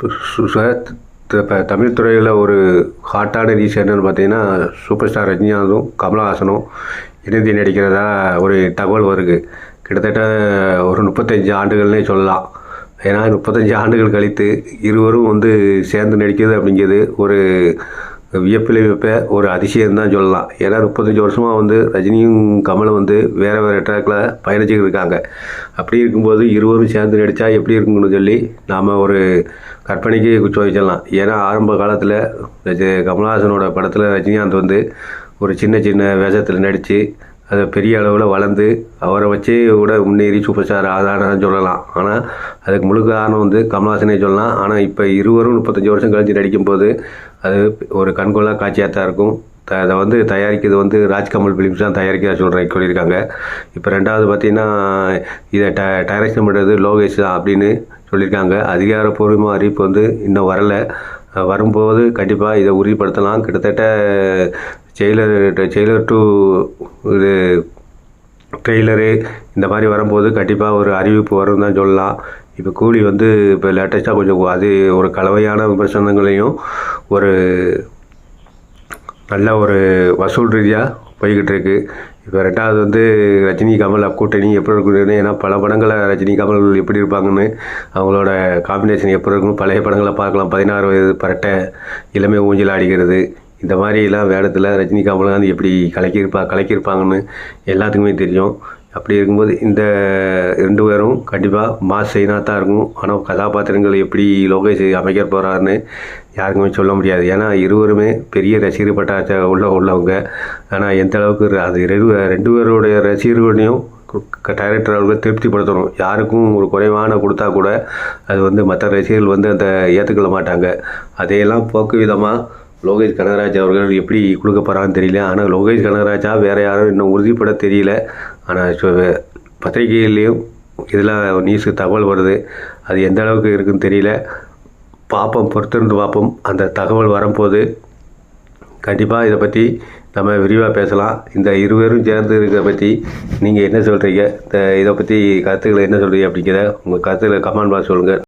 இப்போ தமிழ் துறையில் ஒரு ஹாட்டான நியூஸ் என்னென்னு பார்த்தீங்கன்னா சூப்பர் ஸ்டார் ரஜினிகாந்தும் கமலஹாசனும் இணைந்து நடிக்கிறதா ஒரு தகவல் வருது. கிட்டத்தட்ட ஒரு முப்பத்தஞ்சு ஆண்டுகள்னே சொல்லலாம். ஏன்னா முப்பத்தஞ்சு ஆண்டுகள் கழித்து இருவரும் வந்து சேர்ந்து நடிக்கிறது அப்படிங்கிறது ஒரு வியப்பிலை வியப்ப ஒரு அதிசயம் தான் சொல்லலாம். ஏன்னா முப்பத்தஞ்சு வருஷமாக வந்து ரஜினியும் கமலும் வந்து வேறு வேறு ட்ராக்கில் பயணிச்சுக்கிட்டு இருக்காங்க. அப்படி இருக்கும்போது இருவரும் சேர்ந்து நடித்தா எப்படி இருக்குன்னு சொல்லி நாம் ஒரு கற்பனைக்கு சோதிச்சிடலாம் ஏன்னா ஆரம்ப காலத்தில் கமல்ஹாசனோட படத்தில் ரஜினிகாந்த் வந்து ஒரு சின்ன சின்ன வேஷத்தில் நடித்து அது பெரிய அளவில் வளர்ந்து அவரை வச்சு கூட முன்னேறி சூப்பர் ஸ்டார் ஆதாரம் சொல்லலாம். ஆனால் அதுக்கு முழு காரணம் வந்து கமல்ஹாசனே சொல்லலாம். ஆனால் இப்போ இருவரும் முப்பத்தஞ்சு வருஷம் கழிச்சு நடிக்கும்போது அது ஒரு கண்கொள்ளா காட்சியாக தான் இருக்கும். த அதை வந்து தயாரிக்கிறது வந்து ராஜ்கமல் ஃபிலிம்ஸ் தான் தயாரிக்க சொல்கிறேன் சொல்லியிருக்காங்க. இப்போ ரெண்டாவது பார்த்திங்கன்னா இதை ட டைரக்ஷன் பண்ணுறது லோகேஷ் தான் அப்படின்னு சொல்லியிருக்காங்க. அதிகாரப்பூர்வமாக அறிவிப்பு வந்து இன்னும் வரலை. வரும்போது கண்டிப்பாக இதை உறுதிப்படுத்தலாம். கிட்டத்தட்ட ஜெயிலர் ஜெயிலர் டூ இது ட்ரெய்லரு இந்த மாதிரி வரும்போது கண்டிப்பாக ஒரு அறிவிப்பு வரும் தான் சொல்லலாம். இப்போ கூலி வந்து இப்போ லேட்டஸ்ட்டாக கொஞ்சம் அது ஒரு கலவையான விமர்சனங்களையும் ஒரு நல்ல ஒரு வசூல் ரீதியாக போய்கிட்டு இருக்கு. இப்போ ரெண்டாவது வந்து ரஜினி கமல் கூட்டணி எப்படி இருக்குன்னு ஏன்னா பல படங்களை ரஜினி கமல் எப்படி இருப்பாங்கன்னு அவங்களோட காம்பினேஷன் எப்படி இருக்குன்னு பழைய படங்களை பார்க்கலாம். பதினாறு வயது பரட்டை இளமை ஊஞ்சல் ஆடுகிறது இந்த மாதிரிலாம் வேடத்தில் ரஜினி கமலகாந்த் எப்படி கலக்கியிருப்பா கலக்கியிருப்பாங்கன்னு எல்லாத்துக்குமே தெரியும். அப்படி இருக்கும்போது இந்த ரெண்டு பேரும் கண்டிப்பாக மாஸ் செய்யினா தான் இருக்கும். ஆனால் கதாபாத்திரங்கள் எப்படி லோகேஷ் அமைக்க போகிறாருன்னு யாருக்குமே சொல்ல முடியாது. ஏன்னா இருவருமே பெரிய ரசிகர் பட்டாச்ச உள்ள உள்ளவங்க. ஆனால் எந்த அளவுக்கு அது ரெண்டு ரெண்டு பேருடைய ரசிகர்களையும் டைரக்டர் அவர்கள் திருப்திப்படுத்தணும். யாருக்கும் ஒரு குறைவான கொடுத்தா கூட அது வந்து மற்ற ரசிகர்கள் வந்து அந்த ஏற்றுக்கொள்ள மாட்டாங்க. அதையெல்லாம் போக்கு விதமாக லோகேஷ் கனகராஜ் அவர்கள் எப்படி கொடுக்க போகிறான்னு தெரியல. ஆனால் லோகேஷ் கனகராஜா வேறு யாரும் இன்னும் உறுதிப்பட தெரியல. ஆனால் சொ- பத்திரிகைகள்லேயும் இதில் நியூஸு தகவல் வருது. அது எந்த அளவுக்கு இருக்குன்னு தெரியல. பார்ப்போம் பொறுத்திருந்து பார்ப்போம் அந்த தகவல் வரும்போது கண்டிப்பாக இதை பற்றி நம்ம விரிவாக பேசலாம். இந்த இருவரும் சேர்ந்து இருக்கிறத பற்றி நீங்கள் என்ன சொல்கிறீங்க இந்த இதை பற்றி கருத்துக்களை என்ன சொல்கிறீங்க அப்படிங்கிற உங்கள் கருத்துக்களை கமெண்ட் பாக்ஸ் சொல்லுங்கள்